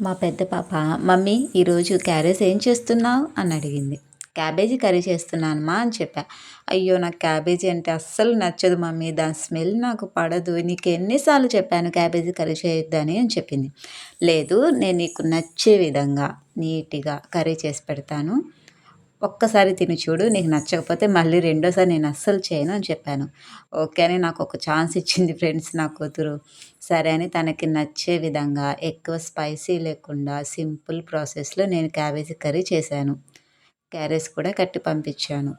మా పెద్ద పాప మమ్మీ ఈరోజు క్యారేజ్ ఏం చేస్తున్నావు? అని అడిగింది. క్యాబేజీ కర్రీ చేస్తున్నానమ్మా అని చెప్పా. అయ్యో నాకు క్యాబేజీ అంటే అస్సలు నచ్చదు మమ్మీ దాని స్మెల్ నాకు పడదు. నీకు ఎన్నిసార్లు చెప్పాను క్యాబేజీ కర్రీ చేయొద్దని అని చెప్పింది. లేదు నేను నీకు నచ్చే విధంగా నీట్గా కర్రీ చేసి పెడతాను. ఒక్కసారి తిని చూడు నీకు నచ్చకపోతే మళ్ళీ రెండోసారి నేను అస్సలు చేయను అని చెప్పాను. ఓకే అని నాకు ఒక ఛాన్స్ ఇచ్చింది ఫ్రెండ్స్ నా కూతురు. సరే అని తనకి నచ్చే విధంగా ఎక్కువ స్పైసీ లేకుండా సింపుల్ ప్రాసెస్లో నేను క్యాబేజీ కర్రీ చేశాను. క్యారెట్స్ కూడా కట్టి పంపించాను.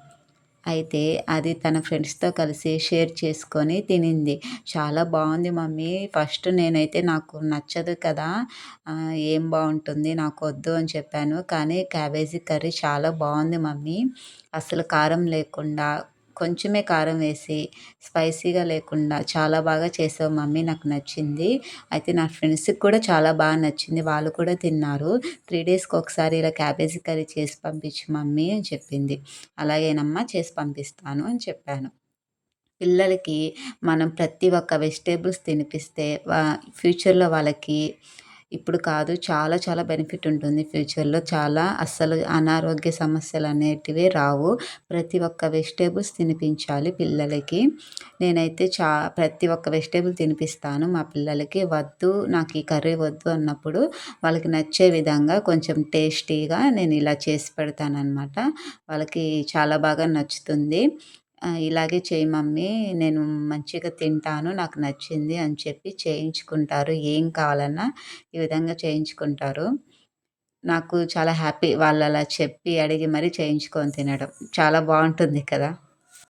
అయితే అది తన ఫ్రెండ్స్తో కలిసి షేర్ చేసుకొని తినింది. చాలా బాగుంది మమ్మీ. ఫస్ట్ నేనైతే నాకు నచ్చదు కదా ఏం బాగుంటుంది నాకు వద్దు అని చెప్పాను. కానీ క్యాబేజీ కర్రీ చాలా బాగుంది మమ్మీ. అసలు కారం లేకుండా కొంచెమే కారం వేసి స్పైసీగా లేకుండా చాలా బాగా చేసావు మమ్మీ నాకు నచ్చింది. అయితే నా ఫ్రెండ్స్కి కూడా చాలా బాగా నచ్చింది. వాళ్ళు కూడా తిన్నారు. త్రీ డేస్కి ఒకసారి ఇలా క్యాబేజీ కర్రీ చేసి పంపించు మమ్మీ అని చెప్పింది. అలాగేనమ్మా చేసి పంపిస్తాను అని చెప్పాను. పిల్లలకి మనం ప్రతి ఒక్క వెజిటేబుల్స్ తినిపిస్తే ఫ్యూచర్లో వాళ్ళకి ఇప్పుడు కాదు చాలా చాలా బెనిఫిట్ ఉంటుంది. ఫ్యూచర్లో చాలా అస్సలు అనారోగ్య సమస్యలు అనేటివి రావు. ప్రతి ఒక్క వెజిటేబుల్స్ తినిపించాలి పిల్లలకి. నేనైతే చా ప్రతి ఒక్క వెజిటేబుల్ తినిపిస్తాను మా పిల్లలకి. వద్దు నాకు ఈ కర్రీ వద్దు అన్నప్పుడు వాళ్ళకి నచ్చే విధంగా కొంచెం టేస్టీగా నేను ఇలా చేసి పెడతానమాట వాళ్ళకి చాలా బాగా నచ్చుతుంది. ఇలాగే చేయి మమ్మీ నేను మంచిగా తింటాను నాకు నచ్చింది అని చెప్పి చేయించుకుంటారు. ఏం కావాలన్నా ఈ విధంగా చేయించుకుంటారు. నాకు చాలా హ్యాపీ వాళ్ళు అలా చెప్పి అడిగి మరీ చేయించుకొని తినడం. చాలా బాగుంటుంది కదా.